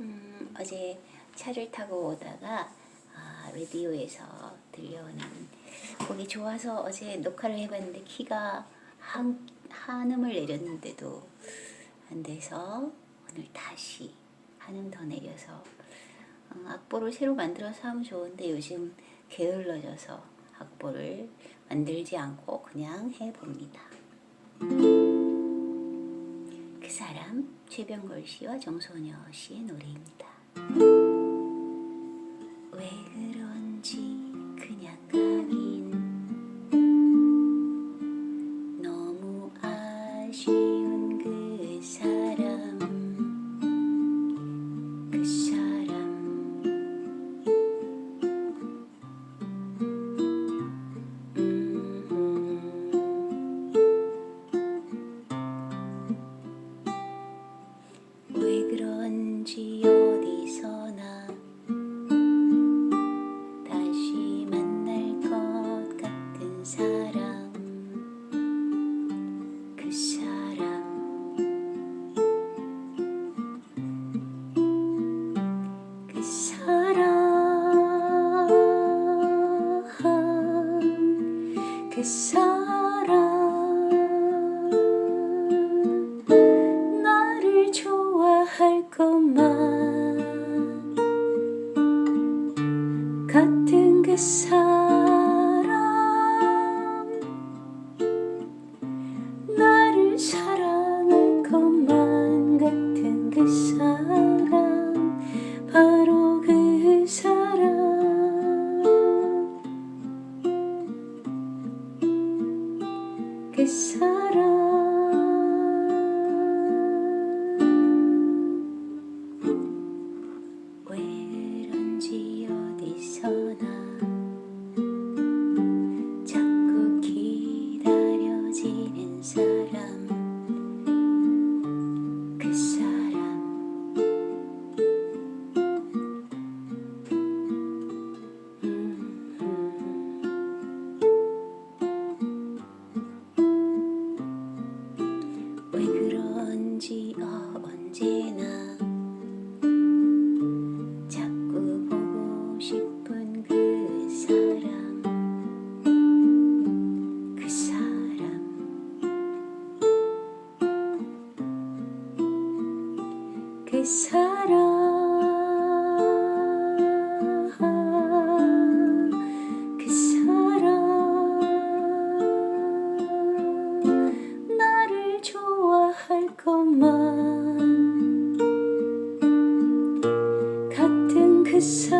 음, 어제 차를 타고 오다가 아, 라디오에서 들려오는 곡이 좋아서 어제 녹화를 해봤는데 키가 한, 한음을 내렸는데도 안 돼서 오늘 다시 한음 더 내려서 어, 악보를 새로 만들어서 하면 좋은데 요즘 게을러져서 악보를 만들지 않고 그냥 해봅니다. 그 사람 최병걸 씨와 정소녀 씨의 노래입니다. 왜 그런지 그런지 어디서나 다시 만날 것 같은 사람. 그 사람. 그 사람. 그 사람 것만. 같은 그 사람. 나를 사랑할 것만 같은 그 사람. 바로 그 사람. 그 사람 것만 같은 그 사람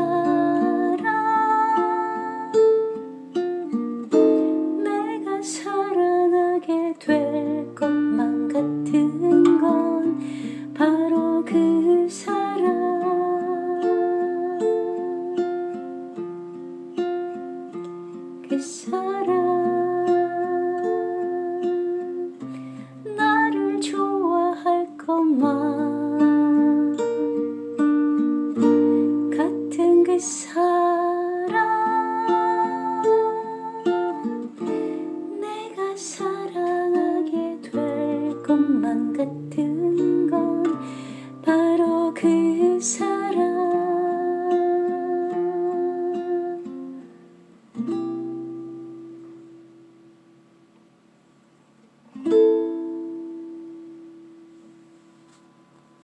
것만 같은 건 바로 그